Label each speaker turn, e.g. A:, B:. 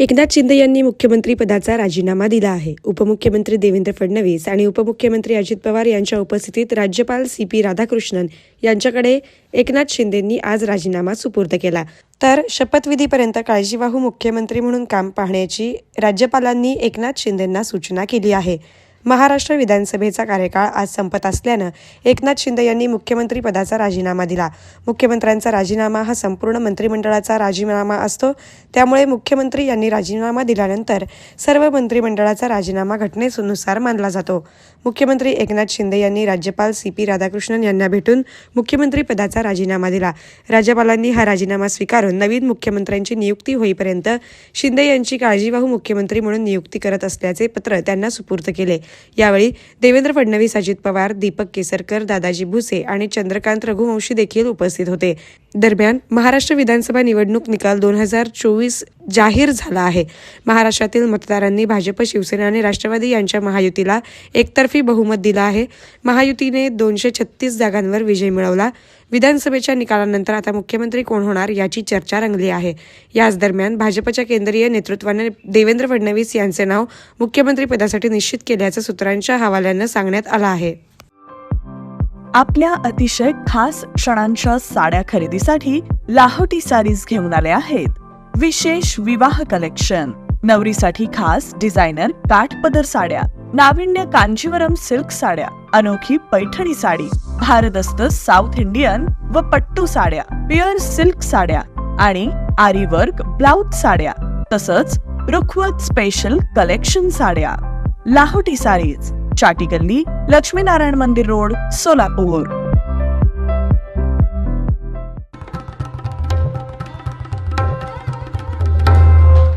A: एकनाथ शिंदे यांनी मुख्यमंत्री पदाचा राजीनामा दिला आहे. उपमुख्यमंत्री देवेंद्र फडणवीस आणि उपमुख्यमंत्री अजित पवार यांच्या उपस्थितीत राज्यपाल सी पी राधाकृष्णन यांच्याकडे एकनाथ शिंदेंनी आज राजीनामा सुपूर्द केला. तर शपथविधीपर्यंत काळजीवाहू मुख्यमंत्री म्हणून काम पाहण्याची राज्यपालांनी एकनाथ शिंदेंना सूचना केली आहे. महाराष्ट्र विधानसभेचा कार्यकाळ आज संपत असल्यानं एकनाथ शिंदे यांनी मुख्यमंत्री पदाचा राजीनामा दिला. मुख्यमंत्र्यांचा राजीनामा हा संपूर्ण मंत्रिमंडळाचा राजीनामा असतो. त्यामुळे मुख्यमंत्री यांनी राजीनामा दिल्यानंतर सर्व मंत्रिमंडळाचा राजीनामा घटनेनुसार मानला जातो. मुख्यमंत्री एकनाथ शिंदे यांनी राज्यपाल सी पी राधाकृष्णन यांना भेटून मुख्यमंत्री पदाचा राजीनामा दिला. राज्यपालांनी हा राजीनामा स्वीकारून नवीन मुख्यमंत्र्यांची नियुक्ती होईपर्यंत शिंदे यांची काळजीवाहू मुख्यमंत्री म्हणून नियुक्ती करत असल्याचे पत्र त्यांना सुपूर्द केले. यावेळी देवेंद्र फडणवीस अजित पवार दीपक केसरकर दादाजी भुसे आणि चंद्रकांत रघुवंशी देखील उपस्थित होते. दरम्यान महाराष्ट्र विधानसभा निवडणूक निकाल दोन हजार चोवीस जाहीर झाला आहे. महाराष्ट्रातील मतदारांनी भाजप शिवसेना आणि राष्ट्रवादी यांच्या महायुतीला एकतर्फी बहुमत दिलं आहे. महायुतीने दोनशे छत्तीस जागांवर विजय मिळवला. विधानसभेच्या निकालानंतर आता मुख्यमंत्री कोण होणार याची चर्चा रंगली आहे. याच दरम्यान भाजपच्या केंद्रीय नेतृत्वाने देवेंद्र फडणवीस यांचे नाव मुख्यमंत्रीपदासाठी निश्चित केल्याचं सूत्रांच्या हवाल्यानं सांगण्यात आलं आहे.
B: आपल्या अतिशय खास क्षणांच्या साड्या खरेदीसाठी लाहोटी सारीज घेऊन आले आहेत. विशेष विवाह कलेक्शन नवरीसाठी खास डिझायनर काठपदर साड्या नाविन्य कांजीवरम सिल्क साड्या अनोखी पैठणी साडी भारदस्त साऊथ इंडियन व पट्टू साड्या प्युअर सिल्क साड्या आणि आरी वर्क ब्लाउज साड्या तसंच रुखवत स्पेशल कलेक्शन साड्या. लाहोटी सारीज चाटी गल्ली लक्ष्मीनारायण मंदिर रोड सोलापूर.